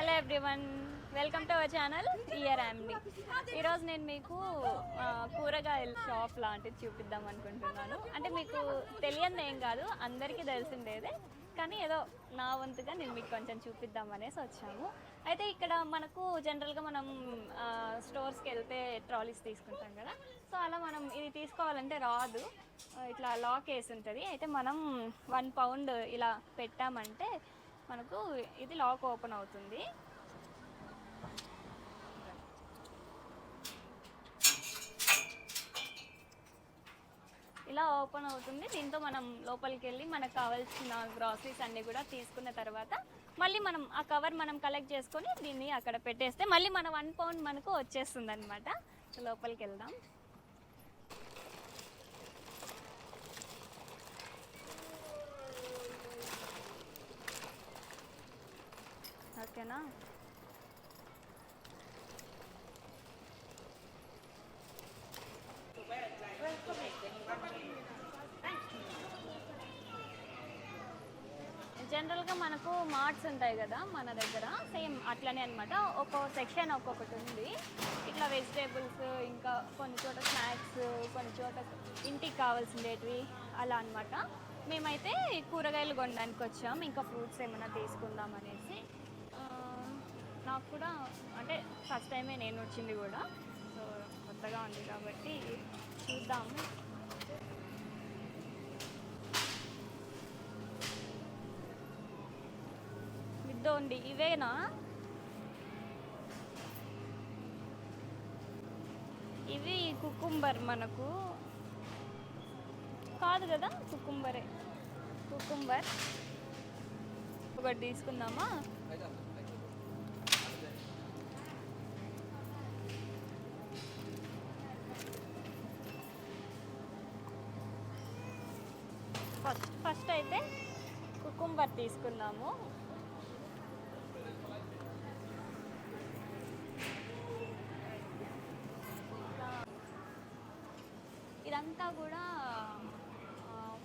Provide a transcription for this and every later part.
Hello everyone welcome to our channel year యామ్ని ఈరోజు నేను మీకు కూరగాయల షాప్ లాంటిది చూపిద్దాం అనుకుంటున్నాను. అంటే మీకు తెలియదు ఏం కాదు అందరికీ తెలిసిందేదే. కానీ ఏదో నా వంతుగా నేను మీకు కొంచెం చూపిద్దాం అనేసి వచ్చాము. అయితే ఇక్కడ మనకు జనరల్గా మనం స్టోర్స్కి వెళ్తే ట్రాలీస్ తీసుకుంటాం కదా. సో అలా మనం ఇది తీసుకోవాలంటే రాదు. ఇట్లా లాక్ వేసి ఉంటుంది. అయితే మనం వన్ పౌండ్ ఇలా పెట్టామంటే మనకు ఇది లాక్ ఓపెన్ అవుతుంది. ఇలా ఓపెన్ అవుతుంది. దీంతో మనం లోపలికి వెళ్ళి మనకు కావాల్సిన గ్రాసరీస్ అన్నీ కూడా తీసుకున్న తర్వాత మళ్ళీ మనం ఆ కవర్ మనం కలెక్ట్ చేసుకొని దీన్ని అక్కడ పెట్టేస్తే మళ్ళీ మన వన్ పౌండ్ మనకు వచ్చేస్తుంది అనమాట లోపలికి వెళ్దాం. ఓకేనా? జనరల్గా మనకు మార్ట్స్ ఉంటాయి కదా మన దగ్గర. సేమ్ అట్లనే అనమాట ఒక్కో సెక్షన్ ఒక్కొక్కటి ఉంది. ఇట్లా వెజిటేబుల్స్ ఇంకా కొన్ని చోట స్నాక్స్ కొన్ని చోట ఇంటికి కావాల్సిండేటివి అలా అన్నమాట. మేమైతే కూరగాయలు కొనడానికి వచ్చాం ఇంకా ఫ్రూట్స్ ఏమైనా తీసుకుందాం అనేసి. నాకు కూడా అంటే ఫస్ట్ టైమే నేను వచ్చింది కూడా. సో కొత్తగా ఉంది కాబట్టి చూద్దాము. ఇద్దోండి ఇవేనా? ఇవి కుకుంబర్ మనకు. కాదు కదా కుకుంబరే. కుకుంబర్. ఒకటి తీసుకుందామా? అయితే కుకుంబర్ తీసుకున్నాము ఇదంతా కూడా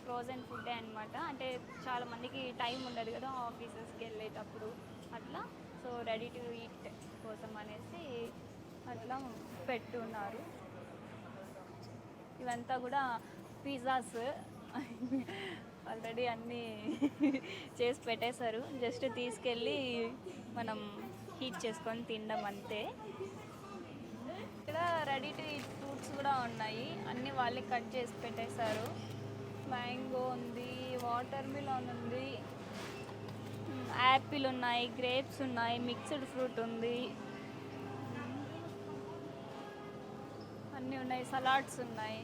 ఫ్రోజన్ ఫుడ్ అనమాట అంటే చాలా మందికి టైం ఉండదు కదా ఆఫీసెస్కి వెళ్ళేటప్పుడు. అట్లా. సో రెడీ టు ఈట్ కోసం అనేసి అట్లా పెట్టున్నారు. ఇవంతా కూడా పిజ్జాస్. ఆల్రెడీ అన్నీ చేసి పెట్టేశారు. జస్ట్ తీసుకెళ్ళి మనం హీట్ చేసుకొని తినడం అంతే. ఇక్కడ రెడీ టు ఈట్ ఫ్రూట్స్ కూడా ఉన్నాయి. అన్ని వాళ్ళే కట్ చేసి పెట్టేశారు. మ్యాంగో ఉంది వాటర్ మిలాన్ ఉంది యాపిల్ ఉన్నాయి గ్రేప్స్ ఉన్నాయి మిక్స్డ్ ఫ్రూట్ ఉంది. అన్నీ ఉన్నాయి సలాడ్స్ ఉన్నాయి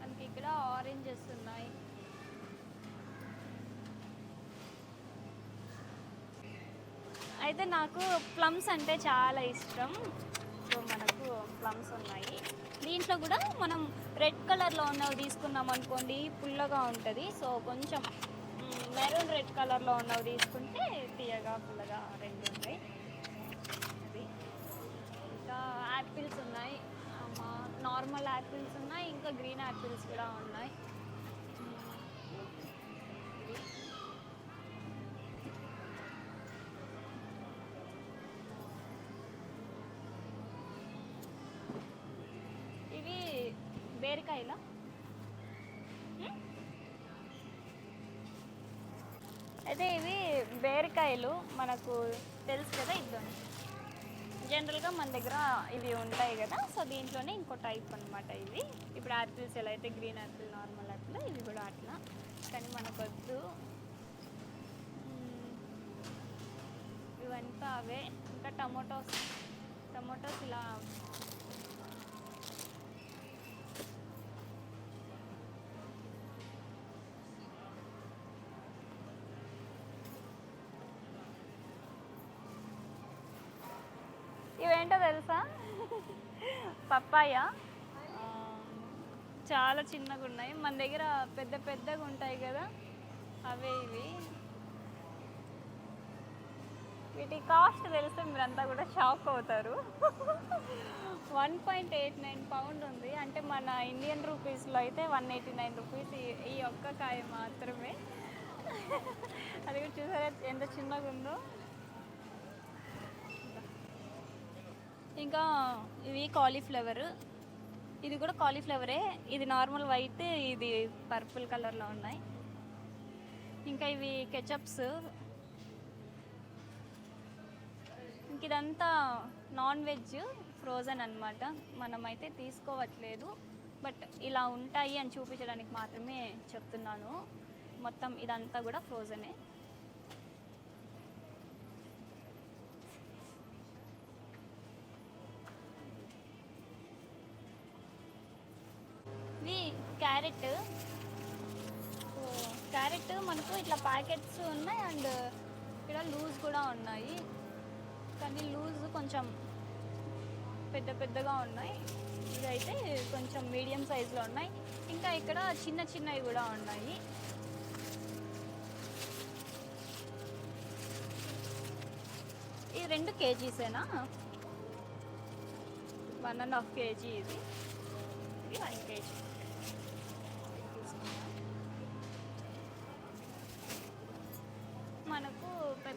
మనకి ఇక్కడ ఆరెంజెస్ ఉన్నాయి అయితే నాకు ప్లమ్స్ అంటే చాలా ఇష్టం. సో మనకు ప్లమ్స్ ఉన్నాయి. దీంట్లో కూడా మనం రెడ్ కలర్లో ఉన్నవి తీసుకున్నాం అనుకోండి పుల్లగా ఉంటుంది. సో కొంచెం మెరూన్ రెడ్ కలర్లో ఉన్నవి తీసుకుంటే తీయగా పుల్లగా రెండు ఉంటాయి. అది ఇంకా యాపిల్స్ ఉన్నాయి. నార్మల్ యాపిల్స్ ఉన్నాయి ఇంకా గ్రీన్ యాపిల్స్ కూడా ఉన్నాయి. బీరకాయలా? ఉం? అయితే ఇవి బీరకాయలు మనకు తెలుసు కదా ఇద్దాం జనరల్గా మన దగ్గర ఇవి ఉంటాయి కదా సో దీంట్లోనే ఇంకో టైప్ అనమాట ఇవి. ఇప్పుడు యాపిల్స్ ఎలా అయితే గ్రీన్ యాపిల్ నార్మల్ యాపిల్ ఇవి కూడా అట్లా. కానీ మనకు వద్దు. ఇవంతా అవే. ఇంకా టమోటోస్. టమోటోస్ ఇలా ఏంటో తెలుసా? పప్పాయ. చాలా చిన్నగా ఉన్నాయి. మన దగ్గర పెద్ద పెద్దగా ఉంటాయి కదా. అవే ఇవి. వీటి కాస్ట్ తెలిస్తే మీరంతా కూడా షాక్ అవుతారు. One point eight nine pound ఉంది. అంటే మన ఇండియన్ రూపీస్లో అయితే వన్ ఎయిటీ నైన్ రూపీస్ ఈ- ఈ ఒక్క కాయ మాత్రమే. అది కూడా చూసారా? ఎంత చిన్నగా ఉందో. ఇంకా ఇవి కాలీఫ్లవర్. ఇది కూడా కాలీఫ్లవరే. ఇది నార్మల్ వైట్ ఇది పర్పుల్ కలర్లో ఉన్నాయి. ఇంకా ఇవి కెచప్స్. ఇంక ఇదంతా నాన్ వెజ్ ఫ్రోజన్ అనమాట మనమైతే తీసుకోవట్లేదు. బట్ ఇలా ఉంటాయి అని చూపించడానికి మాత్రమే చెప్తున్నాను. మొత్తం ఇదంతా కూడా ఫ్రోజనే. క్యారెట్. క్యారెట్ మనకు ఇట్లా ప్యాకెట్స్ ఉన్నాయి అండ్ ఇక్కడ లూజ్ కూడా ఉన్నాయి. కానీ లూజ్ కొంచెం పెద్ద పెద్దగా ఉన్నాయి. ఇదైతే కొంచెం మీడియం సైజులో ఉన్నాయి. ఇంకా ఇక్కడ చిన్న చిన్నవి కూడా ఉన్నాయి. ఈ రెండు కేజీసేనా? వన్ అండ్ హాఫ్ కేజీ ఇది. ఇది వన్ కేజీ.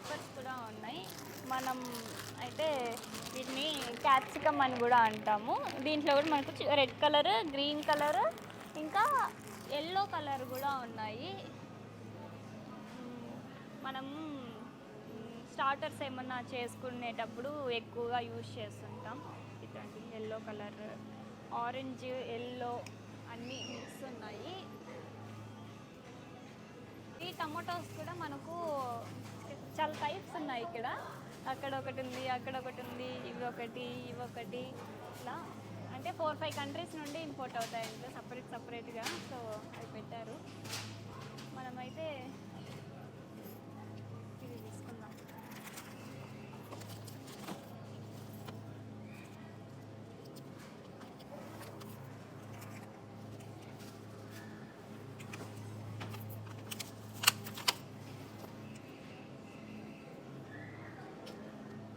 పెప్పర్స్ కూడా ఉన్నాయి. మనం అయితే వీటిని క్యాప్సికమ్ అని కూడా అంటాము. దీంట్లో కూడా మనకు రెడ్ కలర్ గ్రీన్ కలర్ ఇంకా ఎల్లో కలర్ కూడా ఉన్నాయి. మనం స్టార్టర్స్ ఏమన్నా చేసుకునేటప్పుడు ఎక్కువగా యూజ్ చేస్తుంటాం. ఇటువంటి ఎల్లో కలర్ ఆరెంజ్ ఎల్లో అన్నీ మిక్స్ ఉన్నాయి. ఈ టమాటోస్ కూడా మనకు చాలా టైప్స్ ఉన్నాయి ఇక్కడ. అక్కడ ఒకటి ఉంది అక్కడ ఒకటి ఉంది ఇవి ఒకటి ఇవి ఒకటి ఇట్లా. అంటే ఫోర్ ఫైవ్ కంట్రీస్ నుండి ఇంపోర్ట్ అవుతాయి ఇంట్లో సపరేట్ సపరేట్గా సో అవి పెట్టారు. మనమైతే ఇది తీసుకుందాం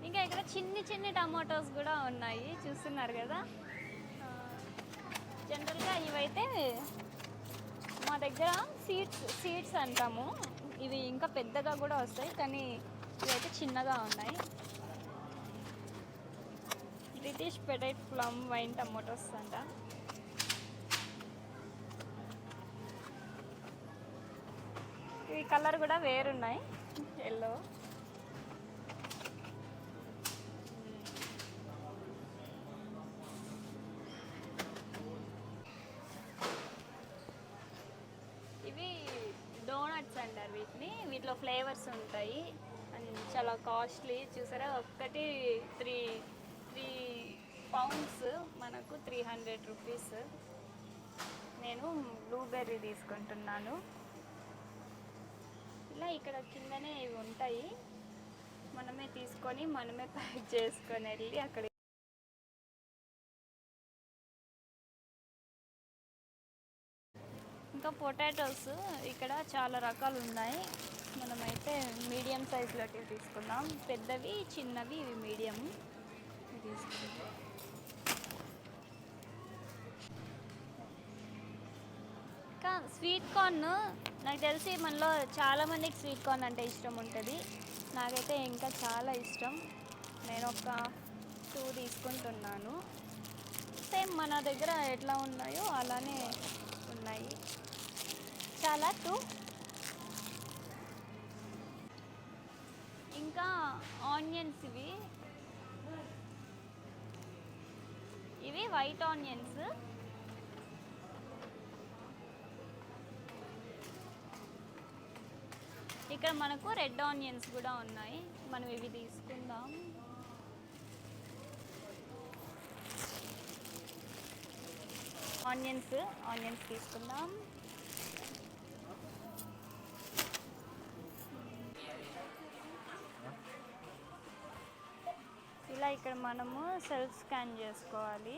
ఇంకా ఇక్కడ చిన్ని చిన్ని టమాటోస్ కూడా ఉన్నాయి చూస్తున్నారు కదా. జనరల్గా ఇవైతే మా దగ్గర సీడ్స్ సీడ్స్ అంటాము. ఇవి ఇంకా పెద్దగా కూడా వస్తాయి కానీ ఇవైతే చిన్నగా ఉన్నాయి. British petite plum vine tomatoes అంట. ఈ కలర్ కూడా వేరున్నాయి ఎల్లో ఫ్లేవర్స్ ఉంటాయి అండ్ చాలా కాస్ట్లీ. చూసారా? ఒక్కటి త్రీ త్రీ పౌండ్స్ మనకు త్రీ హండ్రెడ్ రూపీస్. నేను బ్లూబెర్రీ తీసుకుంటున్నాను. ఇలా ఇక్కడ కిందనే ఇవి ఉంటాయి. మనమే తీసుకొని మనమే ప్యాక్ చేసుకొని వెళ్ళి అక్కడ ఇంకా పొటాటోస్ ఇక్కడ చాలా రకాలు ఉన్నాయి. మనమైతే మీడియం సైజులోకి తీసుకుందాం. పెద్దవి చిన్నవి ఇవి మీడియం తీసుకుందాం. ఇంకా స్వీట్ కార్న్ నాకు తెలిసి మనలో చాలా మందికి స్వీట్ కార్న్ అంటే ఇష్టం ఉంటుంది. నాకైతే ఇంకా చాలా ఇష్టం. నేను ఒక టూ తీసుకుంటున్నాను. సేమ్ మన దగ్గర ఎట్లా ఉన్నాయో అలానే ఉన్నాయి. చాలా టూ ఇంకా ఆనియన్స్ ఇవి. ఇవి వైట్ ఆనియన్స్. ఇక్కడ మనకు రెడ్ ఆనియన్స్ కూడా ఉన్నాయి. మనం ఇవి తీసుకుందాం. ఆనియన్స్ ఆనియన్స్ తీసుకుందాం. ఇలా ఇక్కడ మనము సెల్ఫ్ స్కాన్ చేసుకోవాలి.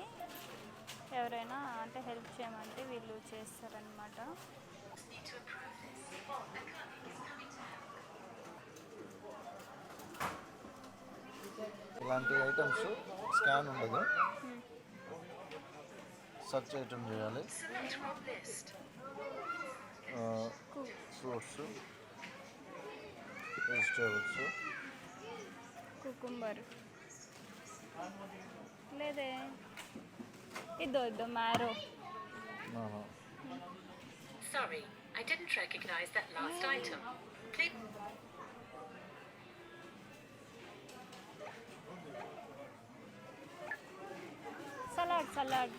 ఎవరైనా అంటే హెల్ప్ చేయమంటే వీళ్ళు చేస్తారనమాట ఇలాంటి ఐటమ్స్ స్కాన్ ఉండదు. సెర్చ్ ఐటమ్ చేయాలి. Fruits vegetables cucumber లేదే ఇద్దో ఇద్దో marrow Sorry, I didn't recognize that last item. Please. Salad salad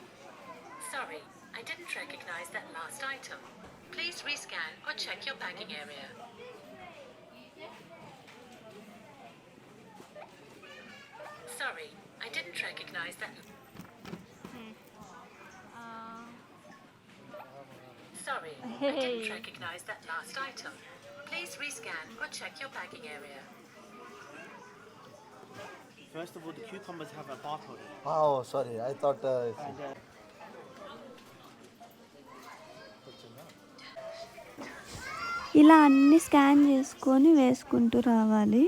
Sorry, I didn't recognize that last item. Please rescan or check your bagging area. Didn't recognize that. Sorry, I didn't recognize that last item. Please rescan or check your bagging area. First of all, the cucumbers have a barcode. Oh sorry I thought And, uh, ఇలా అన్ని scan చేసుకొని వేసుకుంటూ రావాలి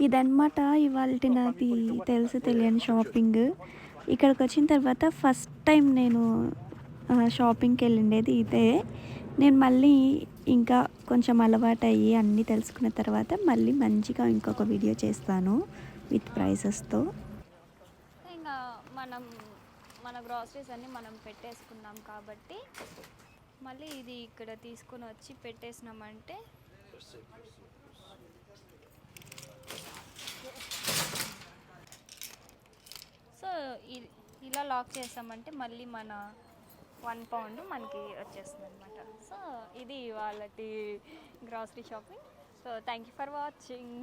ఇదన్నమాట ఇవాళ నాది తెలిసి తెలియని షాపింగ్ ఇక్కడికి వచ్చిన తర్వాత ఫస్ట్ టైం నేను షాపింగ్కి వెళ్ళిండేది ఇదే. నేను మళ్ళీ ఇంకా కొంచెం అలవాటు అయ్యి అన్నీ తెలుసుకున్న తర్వాత మళ్ళీ మంచిగా ఇంకొక వీడియో చేస్తాను విత్ ప్రైసెస్తో ఇంకా మనం మన గ్రాసరీస్ అన్నీ మనం పెట్టేసుకున్నాం కాబట్టి మళ్ళీ ఇది ఇక్కడ తీసుకొని వచ్చి పెట్టేసినామంటే సో ఇలా లాక్ చేసామంటే మళ్ళీ మన వన్ పౌండ్ మనకి వచ్చేస్తుంది అనమాట సో ఇది వాళ్ళటి grocery shopping so thank you for watching